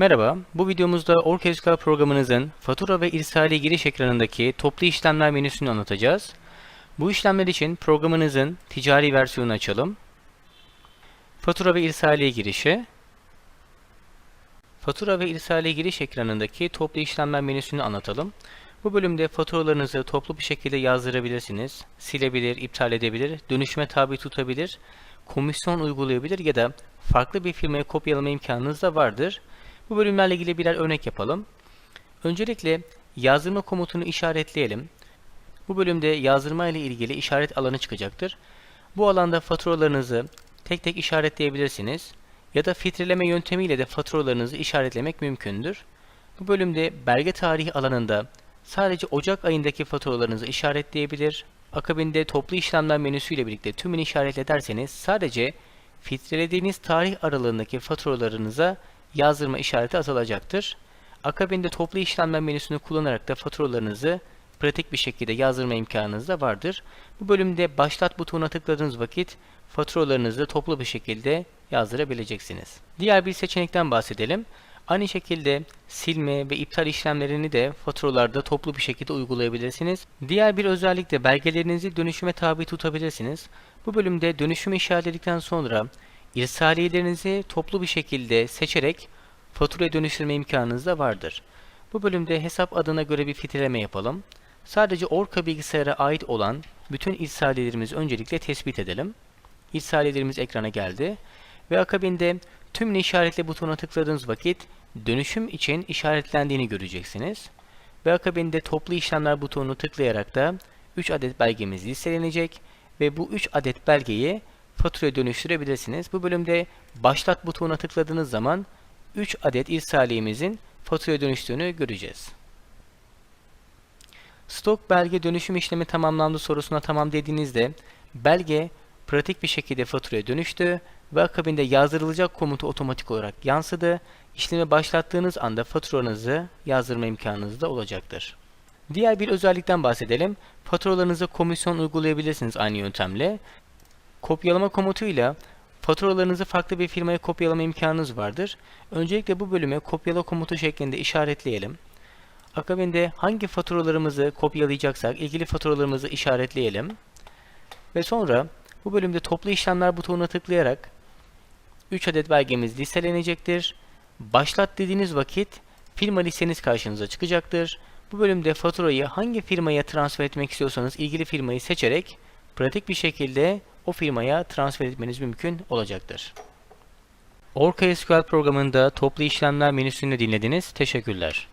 Merhaba, bu videomuzda Orkestra programınızın fatura ve irsali giriş ekranındaki toplu işlemler menüsünü anlatacağız. Bu işlemler için programınızın ticari versiyonunu açalım. Fatura ve irsaliye girişi. Fatura ve irsaliye giriş ekranındaki toplu işlemler menüsünü anlatalım. Bu bölümde faturalarınızı toplu bir şekilde yazdırabilirsiniz. Silebilir, iptal edebilir, dönüşüme tabi tutabilir, komisyon uygulayabilir ya da farklı bir firmaya kopyalama imkanınız da vardır. Bu bölümlerle ilgili birer örnek yapalım. Öncelikle yazdırma komutunu işaretleyelim. Bu bölümde yazdırma ile ilgili işaret alanı çıkacaktır. Bu alanda faturalarınızı tek tek işaretleyebilirsiniz ya da filtreleme yöntemiyle de faturalarınızı işaretlemek mümkündür. Bu bölümde belge tarihi alanında sadece Ocak ayındaki faturalarınızı işaretleyebilir. Akabinde toplu işlemler menüsüyle birlikte tümünü işaretle derseniz sadece filtrelediğiniz tarih aralığındaki faturalarınıza yazdırma işareti atılacaktır. Akabinde toplu işlemler menüsünü kullanarak da faturalarınızı pratik bir şekilde yazdırma imkanınız da vardır. Bu bölümde başlat butonuna tıkladığınız vakit faturalarınızı toplu bir şekilde yazdırabileceksiniz. Diğer bir seçenekten bahsedelim. Aynı şekilde silme ve iptal işlemlerini de faturalarda toplu bir şekilde uygulayabilirsiniz. Diğer bir özellik de belgelerinizi dönüşüme tabi tutabilirsiniz. Bu bölümde dönüşümü işaretledikten sonra irsaliyelerinizi toplu bir şekilde seçerek faturaya dönüştürme imkanınız da vardır. Bu bölümde hesap adına göre bir filtreleme yapalım. Sadece Orca bilgisayara ait olan bütün irsaliyelerimizi öncelikle tespit edelim. İrsaliyelerimiz ekrana geldi ve akabinde tümünü işaretle butonuna tıkladığınız vakit dönüşüm için işaretlendiğini göreceksiniz. Ve akabinde toplu işlemler butonunu tıklayarak da 3 adet belgemiz listelenecek ve bu 3 adet belgeyi faturaya dönüştürebilirsiniz. Bu bölümde başlat butonuna tıkladığınız zaman 3 adet irsaliyemizin faturaya dönüştüğünü göreceğiz. Stok belge dönüşüm işlemi tamamlandı sorusuna tamam dediğinizde belge pratik bir şekilde faturaya dönüştü ve akabinde yazdırılacak komutu otomatik olarak yansıdı. İşlemi başlattığınız anda faturanızı yazdırma imkanınız da olacaktır. Diğer bir özellikten bahsedelim. Faturalarınıza komisyon uygulayabilirsiniz aynı yöntemle. Kopyalama komutuyla faturalarınızı farklı bir firmaya kopyalama imkanınız vardır. Öncelikle bu bölüme kopyala komutu şeklinde işaretleyelim. Akabinde hangi faturalarımızı kopyalayacaksak ilgili faturalarımızı işaretleyelim. Ve sonra bu bölümde toplu işlemler butonuna tıklayarak 3 adet belgemiz listelenecektir. Başlat dediğiniz vakit firma listeniz karşınıza çıkacaktır. Bu bölümde faturayı hangi firmaya transfer etmek istiyorsanız ilgili firmayı seçerek pratik bir şekilde o firmaya transfer etmeniz mümkün olacaktır. Orca SQL programında toplu işlemler menüsünü dinlediniz. Teşekkürler.